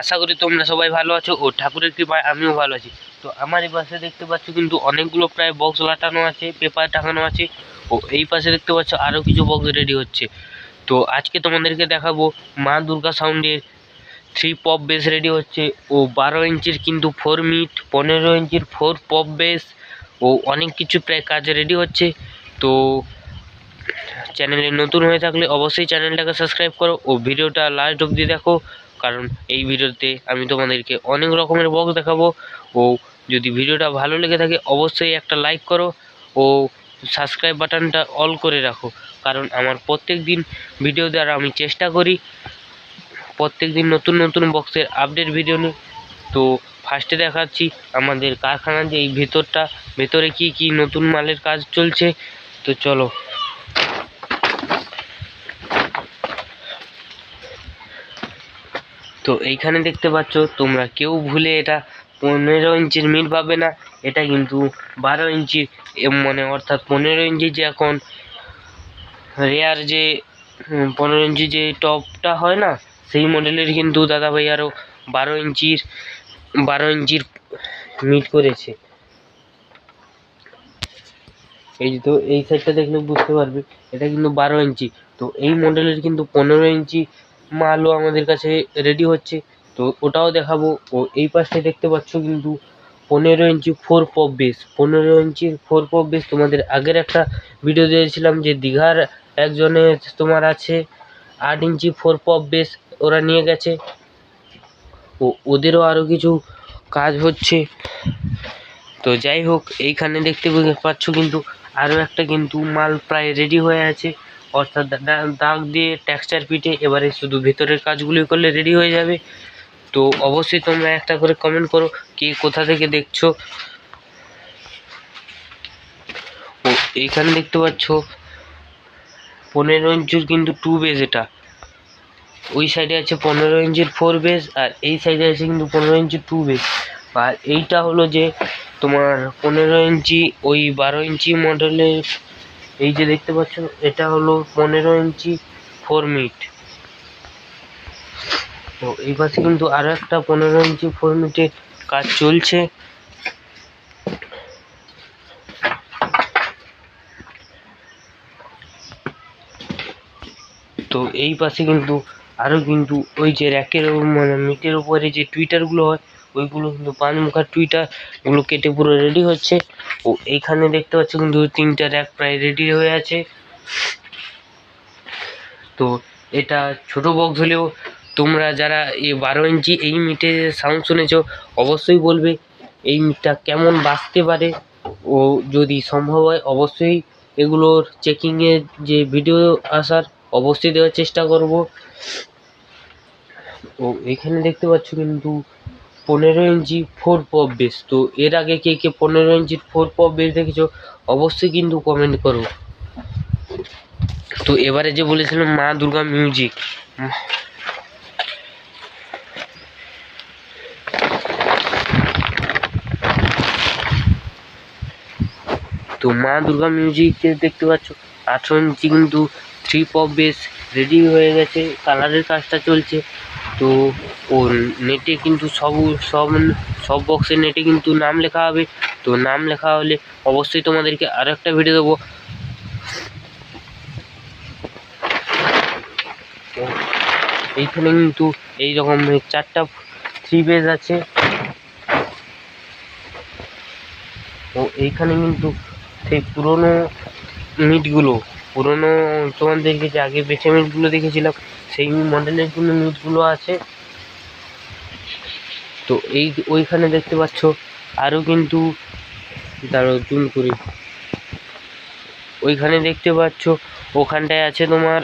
আশা করি তোমরা সবাই ভালো আছো ও ঠাকুরের কৃপায় আমিও ভালো আছি। তো আমার এই পাশে দেখতে পাচ্ছ কিন্তু অনেকগুলো প্রায় বক্স লাটানো আছে পেপার টাঙানো আছে। ও এই পাশে দেখতে পাচ্ছ আরও কিছু বক্স রেডি হচ্ছে। তো আজকে তোমাদেরকে দেখাবো মা দুর্গা সাউন্ডের থ্রি পপ বেস রেডি হচ্ছে। ও বারো ইঞ্চির কিন্তু ফোর মিট পনেরো ইঞ্চির ফোর পপ বেস ও অনেক কিছু প্রায় কাজ রেডি হচ্ছে। তো চ্যানেলে নতুন হয়ে থাকলে অবশ্যই চ্যানেলটাকে সাবস্ক্রাইব করো ও ভিডিওটা লাস্ট অবধি দেখো। কারণ এই ভিডিওতে আমি তোমাদেরকে অনেক রকমের বক্স দেখাবো। ও যদি ভিডিওটা ভালো লেগে থাকে, অবশ্যই একটা লাইক করো। ও সাবস্ক্রাইব বাটনটা অল করে রাখো। কারণ আমার প্রত্যেক দিন ভিডিও দেওয়ার আমি চেষ্টা করি। প্রত্যেক দিন নতুন নতুন বক্সের আপডেট ভিডিও নিই তো ফার্স্টে দেখাচ্ছি আমাদের কারখানার যে এই ভেতরটা, ভেতরে কি কি নতুন মালের কাজ চলছে। তো চলো তো এইখানে দেখতে পাচ্ছ, তোমরা কেউ ভুলে এটা পনেরো ইঞ্চির মিট পাবে না। এটা কিন্তু বারো ইঞ্চি মানে অর্থাৎ পনেরো ইঞ্চি যে এখন রেয়ার যে পনেরো ইঞ্চি যে টপটা হয় না, সেই মডেলের কিন্তু দাদা ভাই আরও বারো ইঞ্চির বারো ইঞ্চির মিট করেছে। এই তো এই সাইডটা দেখলে বুঝতে পারবে, এটা কিন্তু বারো ইঞ্চি। তো এই মডেলের কিন্তু পনেরো ইঞ্চি মালও আমাদের কাছে রেডি হচ্ছে। তো ওটাও দেখাবো। ও এই পাশটায় দেখতে পাচ্ছ কিন্তু পনেরো ইঞ্চি ফোর পপ বেস পনেরো ইঞ্চি ফোর পপ বেস তোমাদের আগের একটা ভিডিও দিয়েছিলাম যে দীঘার একজনের তোমার আছে, আট ইঞ্চি ফোর পপ বেস ওরা নিয়ে গেছে। ও, ওদেরও আরও কিছু কাজ হচ্ছে। তো যাই হোক, এইখানে দেখতে পাচ্ছ কিন্তু আরও একটা কিন্তু মাল প্রায় রেডি হয়ে আছে। অর্থাৎ দাগ দিয়ে টেক্সচার পিটে এবারে শুধু ভেতরের কাজগুলি করলে রেডি হয়ে যাবে। তো অবশ্যই তোমরা একটা করে কমেন্ট করো, কে কোথা থেকে দেখছ। ও, এইখানে দেখতে পাচ্ছ, পনেরো ইঞ্চির কিন্তু টু বেজ এটা। ওই সাইডে আছে পনেরো ইঞ্চির ফোর বেজ আর এই সাইডে আছে কিন্তু পনেরো ইঞ্চির টু বেজ আর এইটা হলো যে তোমার পনেরো ইঞ্চি ওই বারো ইঞ্চি মডেলের এই যে দেখতে পাচ্ছ এটা হলো পনেরো ইঞ্চি ফোর মিট তো এই পাশে কিন্তু আরও একটা পনেরো ইঞ্চি ফোর মিটের কাজ চলছে। তো এই পাশে কিন্তু আরও কিন্তু ওই যে র্যাকের মানে মিটের উপরে যে টুইটারগুলো হয় ওইগুলো কিন্তু পাঁচ মুখার টুইটারগুলো কেটে পুরো রেডি হচ্ছে। ও এইখানে দেখতে পাচ্ছ কিন্তু তিনটা র্যাক প্রায় রেডি হয়ে আছে। তো এটা ছোট বক্স হলেও তোমরা যারা এই বারো ইঞ্চি এই মিটে সাউন্ড শুনেছ, অবশ্যই বলবে এই মিটটা কেমন বাজতে পারে। ও যদি সম্ভব হয় অবশ্যই এগুলোর চেকিংয়ের যে ভিডিও আসার অবশ্যই দেওয়ার চেষ্টা করব। ও এখানে দেখতে পাচ্ছ কিন্তু পনেরো ইঞ্চি ফোর পপ বেস তো এর আগে কে কে পনেরো ইঞ্চির ফোর পপ বেস দেখেছ, অবশ্যই কিন্তু কমেন্ট করো। তো এবারে যে বলেছিলাম মা দুর্গা মিউজিক তো মা দুর্গা মিউজিক দেখতে পাচ্ছ, আঠেরো ইঞ্চি কিন্তু থ্রি পপ বেস রেডি হয়ে গেছে কালারের কাজটা চলছে। তো ওর নেটে কিন্তু সব সব সব বক্সের নেটে কিন্তু নাম লেখা হবে। তো নাম লেখা হলে অবশ্যই তোমাদেরকে আরও একটা ভিডিও দেবো। তো এইখানে কিন্তু এই রকম চারটা থ্রি বেজ আছে। ও এইখানে কিন্তু সেই পুরোনো মিটগুলো পুরোনো তোমাদেরকে যে আগে বেছে মিটগুলো দেখেছিলাম, সেই মডেলের কোনো মিটগুলো আছে। তো এই ওইখানে দেখতে পাচ্ছ আরও কিন্তু দাঁড়ো জুম করি। ওইখানে দেখতে পাচ্ছ, ওখানটায় আছে তোমার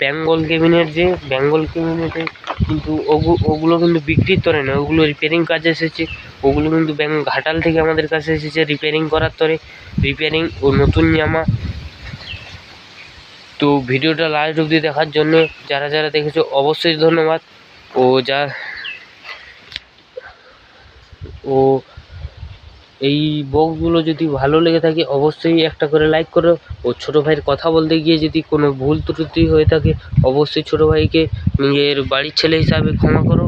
বেঙ্গল কেবিনের যে, বেঙ্গল কেবিনেটে কিন্তু ওগু, ওগুলো কিন্তু বিক্রির তরে না ওগুলো রিপেয়ারিং কাজে এসেছে। ওগুলো কিন্তু ব্যাং ঘাটাল থেকে আমাদের কাছে এসেছে রিপেয়ারিং করার তরে রিপেয়ারিং ও নতুন জামা। তো ভিডিওটা লাস্ট অবধি দেখার জন্য যারা যারা দেখেছ অবশ্যই ধন্যবাদ। ও যা, ও এই বক্সগুলো যদি ভালো লেগে থাকে অবশ্যই একটা করে লাইক করো। ও ছোটো ভাইয়ের কথা বলতে গিয়ে যদি কোনো ভুল ত্রুটি হয়ে থাকে, অবশ্যই ছোটো ভাইকে নিজের বাড়ির ছেলে হিসাবে ক্ষমা করো।